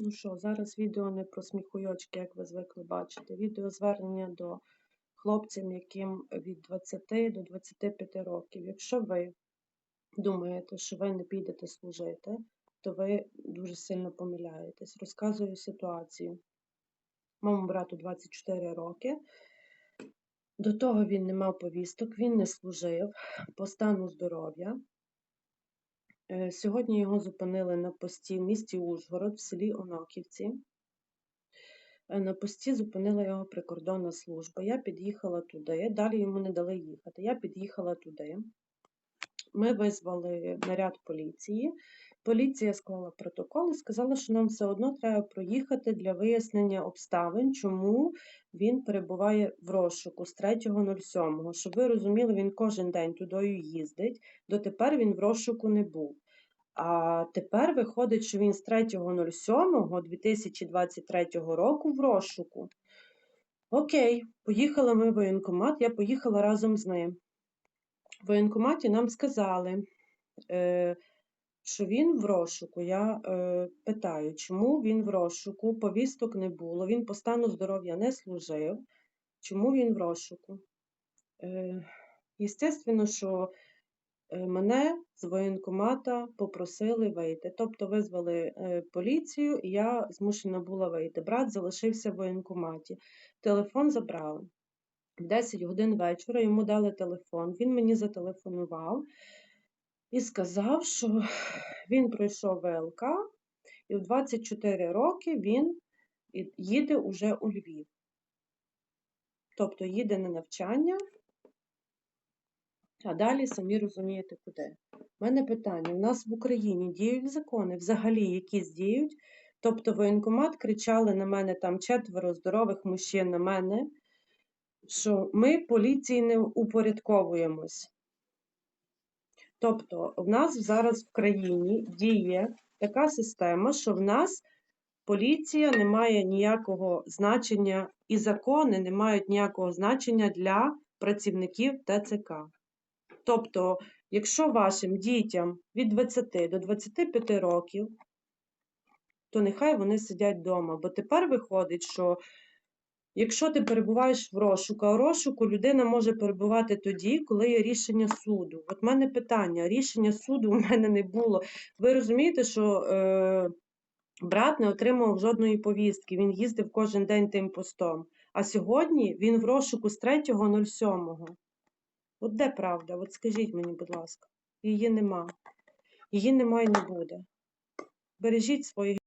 Ну що, зараз відео не про сміхуйочки, як ви звикли бачити. Відео звернення до хлопцям, яким від 20 до 25 років. Якщо ви думаєте, що ви не підете служити, то ви дуже сильно помиляєтесь. Розказую ситуацію. Моєму брату 24 роки. До того він не мав повісток, він не служив по стану здоров'я. Е, Сьогодні його зупинили на пості в місті Ужгород, в селі Оноківці. Е, На пості зупинила його прикордонна служба. Я під'їхала туди, далі йому не дали їхати. Я під'їхала туди. Ми визвали наряд поліції. Поліція склала протокол і сказала, що нам все одно треба проїхати для вияснення обставин, чому він перебуває в розшуку з 3.07. Щоб ви розуміли, він кожен день тудою їздить. Дотепер він в розшуку не був. А тепер виходить, що він з 3.07.2023 року в розшуку. Окей, поїхали ми в воєнкомат, я поїхала разом з ним. В воєнкоматі нам сказали, е, що він в розшуку. Я е, питаю, чому він в розшуку, повісток не було, він по стану здоров'я не служив. Чому він в розшуку? Е, Єстественно, що е, мене з воєнкомата попросили вийти. Тобто визвали е, поліцію, і я змушена була вийти. Брат залишився в воєнкоматі. Телефон забрали. В 10 годин вечора йому дали телефон. Він мені зателефонував і сказав, що він пройшов ВЛК, і в 24 роки він їде уже у Львів. Тобто їде на навчання, а далі самі розумієте куди. У мене питання: у нас в Україні діють закони, взагалі якісь діють. Тобто воєнкомат кричали на мене там четверо здорових мужчин на мене, що ми поліції не упорядковуємось. Тобто, в нас зараз в країні діє така система, що в нас поліція не має ніякого значення, і закони не мають ніякого значення для працівників ТЦК. Тобто, якщо вашим дітям від 20 до 25 років, то нехай вони сидять вдома. Бо тепер виходить, що якщо ти перебуваєш в розшуку, а в розшуку людина може перебувати тоді, коли є рішення суду. От в мене питання: рішення суду у мене не було. Ви розумієте, що е, брат не отримав жодної повістки, він їздив кожен день тим постом. А сьогодні він в розшуку з 3.07. От де правда? От скажіть мені, будь ласка, її нема. Її нема і не буде. Бережіть своїх